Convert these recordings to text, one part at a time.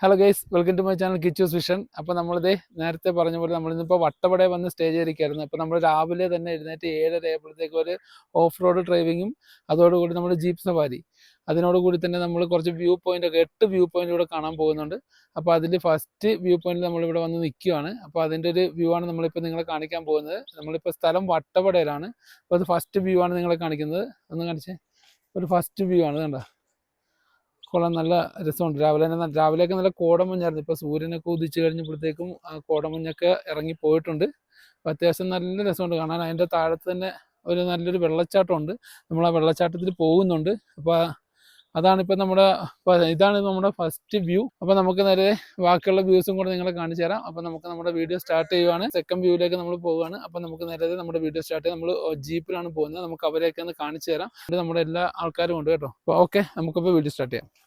Hello guys welcome to my channel Kichu's vision അപ്പോൾ നമ്മളിത് നേരത്തെ പറഞ്ഞ പോലെ നമ്മളിന്നിപ്പോൾ വട്ടവട വന്ന് സ്റ്റേ ചെയ്തിരിക്കുകയായിരുന്നു. അപ്പോൾ നമ്മൾ രാവിലെ തന്നെ എഴുന്നേറ്റ് ഏഴര ആയപ്പോഴത്തേക്ക് ഒരു ഓഫ് റോഡ് ഡ്രൈവിങ്ങും അതോടുകൂടി നമ്മൾ ജീപ്പ് സവാരി. അതിനോടുകൂടി തന്നെ നമ്മൾ കുറച്ച് വ്യൂ പോയിന്റ് ഒക്കെ എട്ട് വ്യൂ പോയിന്റ് ഇവിടെ കാണാൻ പോകുന്നുണ്ട്. അപ്പോൾ അതിൽ ഫസ്റ്റ് വ്യൂ പോയിന്റിൽ നമ്മളിവിടെ വന്ന് നിൽക്കുകയാണ്. അപ്പോൾ അതിന്റെ ഒരു വ്യൂ ആണ് നമ്മളിപ്പോൾ നിങ്ങളെ കാണിക്കാൻ പോകുന്നത്. നമ്മളിപ്പോൾ സ്ഥലം വട്ടവടയിലാണ്. അപ്പോൾ അത് ഫസ്റ്റ് വ്യൂ ആണ് നിങ്ങളെ കാണിക്കുന്നത്. ഒന്ന് കാണിച്ചേ. ഒരു ഫസ്റ്റ് വ്യൂ ആണ് കണ്ടോ? കൊള്ളാം നല്ല രസമുണ്ട്. രാവിലെ തന്നെ രാവിലെയൊക്കെ നല്ല കോടമഞ്ഞായിരുന്നു. ഇപ്പോൾ സൂര്യനൊക്കെ ഉദിച്ചു കഴിഞ്ഞപ്പോഴത്തേക്കും ആ കോടമഞ്ഞൊക്കെ ഇറങ്ങി പോയിട്ടുണ്ട്. അപ്പോൾ അത്യാവശ്യം നല്ല രസമുണ്ട് കാണാൻ. അതിന്റെ താഴത്ത് തന്നെ ഒരു നല്ലൊരു വെള്ളച്ചാട്ടമുണ്ട്. നമ്മൾ ആ വെള്ളച്ചാട്ടത്തിൽ പോകുന്നുണ്ട്. അപ്പോൾ അതാണ് ഇപ്പൊ നമ്മുടെ ഇതാണ് നമ്മുടെ ഫസ്റ്റ് വ്യൂ അപ്പോൾ നമുക്ക് നേരെ ബാക്കിയുള്ള വ്യൂസും കൂടെ നിങ്ങളെ കാണിച്ചു തരാം. അപ്പോൾ നമുക്ക് നമ്മുടെ വീഡിയോ സ്റ്റാർട്ട് ചെയ്യുവാണ്. സെക്കൻഡ് വ്യൂവിലേക്ക് നമ്മൾ പോവുകയാണ്. അപ്പോൾ നമുക്ക് നേരെ നമ്മുടെ വീഡിയോ സ്റ്റാർട്ട് നമ്മൾ ജീപ്പിലാണ് പോകുന്നത്. നമുക്ക് അവരെയൊക്കെ ഒന്ന് കാണിച്ചു തരാം. നമ്മുടെ എല്ലാ ആൾക്കാരും ഉണ്ട് കേട്ടോ. അപ്പോൾ ഓക്കെ നമുക്കിപ്പോൾ വീഡിയോ സ്റ്റാർട്ട് ചെയ്യാം.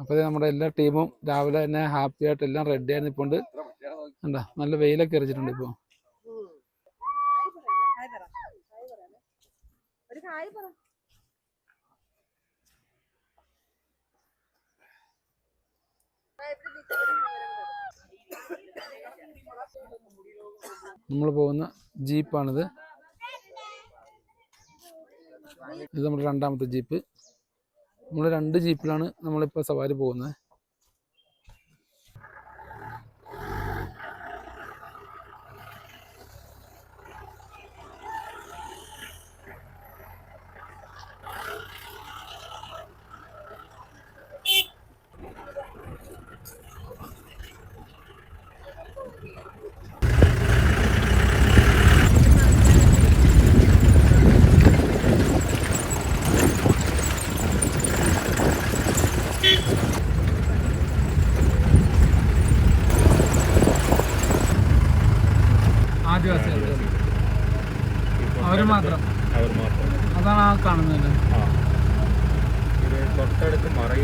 അപ്പോൾ നമ്മുടെ എല്ലാ ടീമും രാവിലെ തന്നെ ഹാപ്പി ആയിട്ട് എല്ലാം റെഡി ആയി നിൽപ്പുണ്ട് എന്താ നല്ല വെയിലൊക്കെ എറിച്ചിട്ടുണ്ട് ഇപ്പോൾ നമ്മൾ പോകുന്ന ജീപ്പാണിത്. ഇത് നമ്മുടെ രണ്ടാമത്തെ ജീപ്പ്. നമ്മൾ രണ്ട് ജീപ്പിലാണ് നമ്മളിപ്പോൾ സവാരി പോകുന്നത്.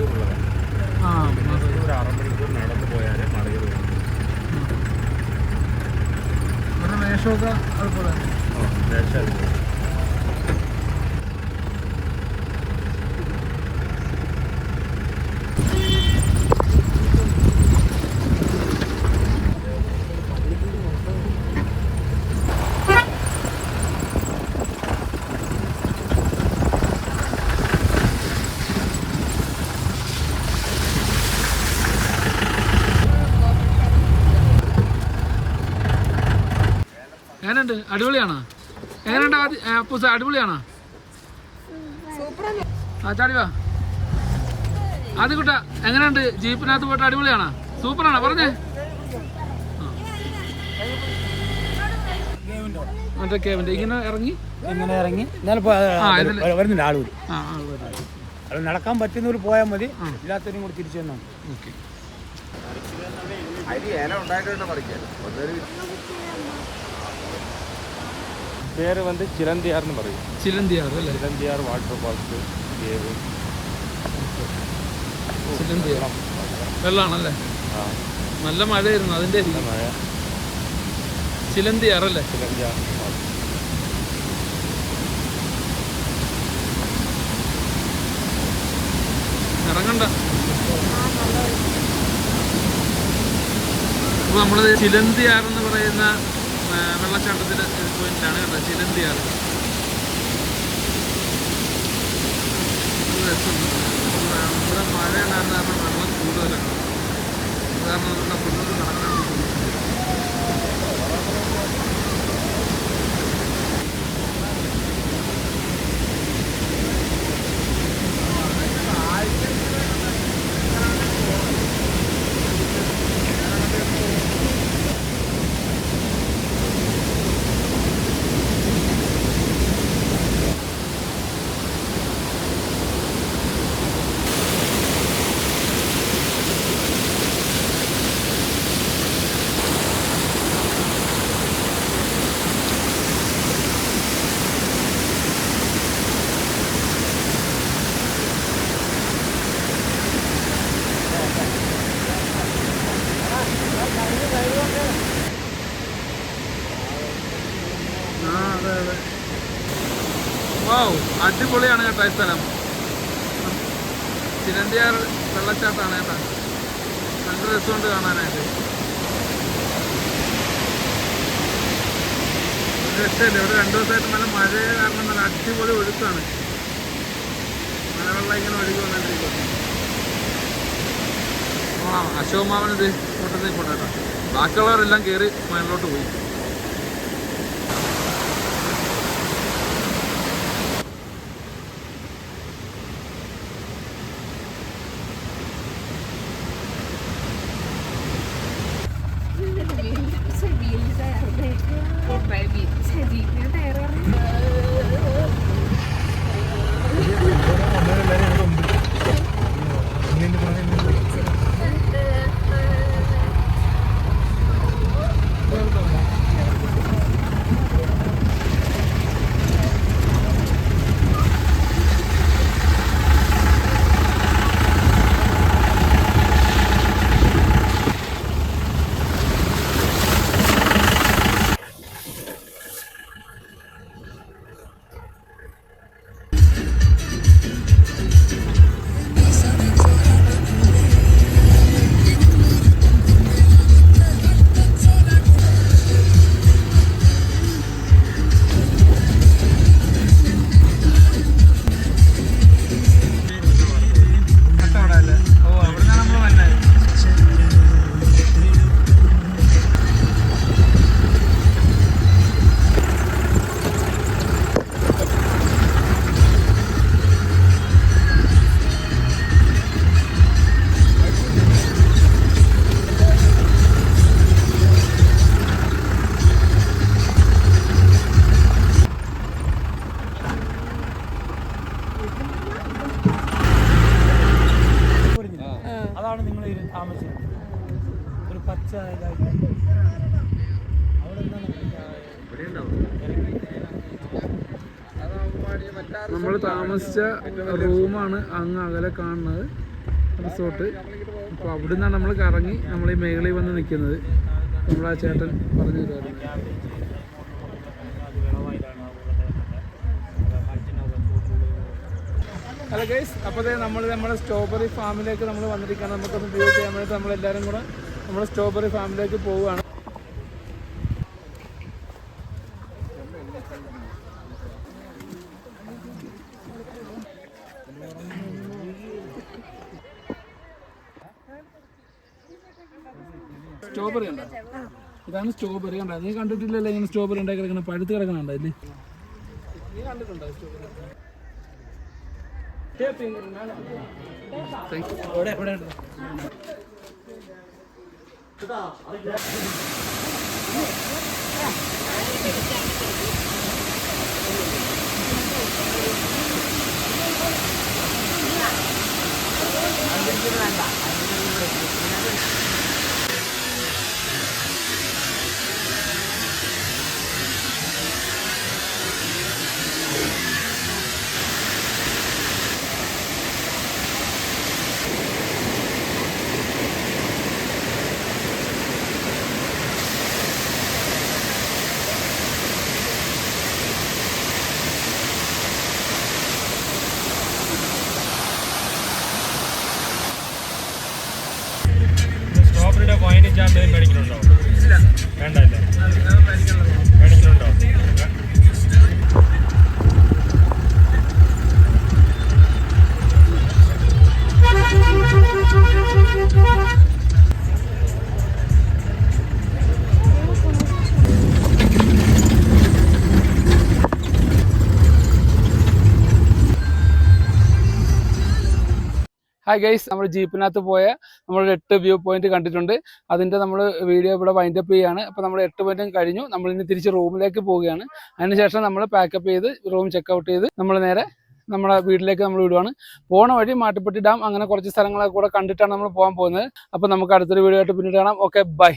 മറയൂറുള്ളതാണ് ഒരു അരമണിക്കൂർ നടന്നു പോയാലേ മറയൂർ വേഷമൊക്കെ അതുപോലെ. എങ്ങനെയുണ്ട്? അടിപൊളിയാണോ? എങ്ങനെയുണ്ട് അപ്പൂസ അടിപൊളിയാണോ? ആ ചാടി വാ. ആദ്യ കുട്ട എങ്ങനെയുണ്ട്? ജീപ്പിനകത്ത് പോയിട്ട് അടിപൊളിയാണോ? സൂപ്പറാണോ? പറഞ്ഞേ. മറ്റേ കേവിന്റെ ഇങ്ങനെ ഇറങ്ങി? ഇങ്ങനെ ഇറങ്ങി. വരുന്നുണ്ട്. അത് നടക്കാൻ പറ്റുന്നവർ പോയാൽ മതി. ഇല്ലാത്തവരും കൂടി തിരിച്ചു മതി. ഓക്കെ. പേര് വന്ന് ചിലന്തിയാർ എന്ന് പറയും. ചിലന്തിയാർ അല്ലേ? ചിലന്തിയാർ വാട്ടർ പാർക്ക് ദേവ്. ചിലന്തിയാർ. വെള്ളാണല്ലേ? നല്ല മഴയായിരുന്നു അതിന്റെ. മഴ ചിലന്തിയാർ അല്ലേ? ചിലന്തിയാർ. ഇറങ്ങണ്ട. അപ്പോൾ നമ്മൾ ചിലന്തിയാർ എന്ന് പറയുന്ന വെള്ളച്ചാട്ടത്തിന്റെ പോയിന്റിലാണ് കേട്ടോ. ചിലന്തിയാറ് രസമുണ്ട്. ഇവിടെ മഴ ഉണ്ടായിരുന്ന കാരണം വെള്ളം കൂടുതലാണ് കാരണം നമ്മുടെ മുന്നോട്ട് നടക്കാൻ അടിപൊളിയാണ് കേട്ടോ ഈ സ്ഥലം. ചിരന്തിയാർ വെള്ളച്ചാട്ടാണ് കേട്ടോ. നല്ല രസമുണ്ട് കാണാനായിട്ട്. രക്ഷയില്ല ഇവിടെ രണ്ടു ദിവസമായിട്ട് നല്ല മഴ കാരണം നല്ല അടിപൊളി ഒഴുക്കാണ്. മഴവെള്ളം ഇങ്ങനെ ഒഴുകി വന്നിട്ടിരിക്കും ആ അശോകമാവൻ ഇത് കൂട്ടത്തിൽ പോട്ടെ കേട്ടോ. ബാക്കിയുള്ളവരെല്ലാം കയറി മേളിലോട്ട് പോയി. നമ്മൾ താമസിച്ച റൂമാണ് അങ്ങ് അകലെ കാണുന്നത് റിസോർട്ട്. അപ്പോൾ അവിടെ നിന്നാണ് നമ്മൾ കറങ്ങി നമ്മൾ ഈ മേഖലയിൽ വന്ന് നിൽക്കുന്നത്. നമ്മളാ ചേട്ടൻ പറഞ്ഞു തരുമായിരുന്നു ഹലോ ഗൈസ് അപ്പോൾ നമ്മൾ നമ്മുടെ സ്ട്രോബെറി ഫാമിലേക്ക് നമ്മൾ വന്നിരിക്കുകയാണ്. നമുക്കൊന്ന് വ്യൂ ചെയ്യാൻ വേണ്ടി നമ്മളെല്ലാവരും കൂടെ നമ്മുടെ സ്ട്രോബെറി ഫാമിലേക്ക് പോവുകയാണ്. സ്ട്രോബെറി ഉണ്ടോ? ഇതാണ് സ്ട്രോബെറി കണ്ടോ? നീ കണ്ടിട്ടില്ലല്ലോ ഇങ്ങനെ സ്ട്രോബെറി ഉണ്ടാക്കി കിടക്കണം പഴുത്ത് കിടക്കണുണ്ടോ ഇല്ലേ നീ കണ്ടിട്ടുണ്ടോ സ്ട്രോബെറി താങ്ക് യു 그다음 아래 സ്ട്രോബെറിയുടെ പതിനഞ്ച് ആണ്ട് മേടിക്കുന്നുണ്ടോ വേണ്ട Thank മേടിക്കുന്നുണ്ടോ ഹായ് ഗൈസ് നമ്മൾ ജീപ്പിനകത്ത് പോയ നമ്മൾ എട്ട് വ്യൂ പോയിന്റ് കണ്ടിട്ടുണ്ട്. അതിന്റെ നമ്മൾ വീഡിയോ ഇവിടെ വൈൻഡപ്പ് ചെയ്യാണ്. അപ്പോൾ നമ്മൾ എട്ട് പോയിന്റും കഴിഞ്ഞു. നമ്മൾ ഇനി തിരിച്ച് റൂമിലേക്ക് പോവുകയാണ്. അതിനുശേഷം നമ്മൾ പാക്കപ്പ് ചെയ്ത് റൂം ചെക്ക് ഔട്ട് ചെയ്ത് നമ്മൾ നേരെ നമ്മുടെ വീട്ടിലേക്ക് നമ്മൾ വിടുവാണ്. പോണ വഴി മാട്ടുപ്പെട്ടി ഡാം അങ്ങനെ കുറച്ച് സ്ഥലങ്ങളൊക്കെ കൂടെ കണ്ടിട്ടാണ് നമ്മൾ പോകാൻ പോകുന്നത്. അപ്പോൾ നമുക്ക് അടുത്തൊരു വീഡിയോ ആയിട്ട് പിന്നീട് കാണാം. Okay bye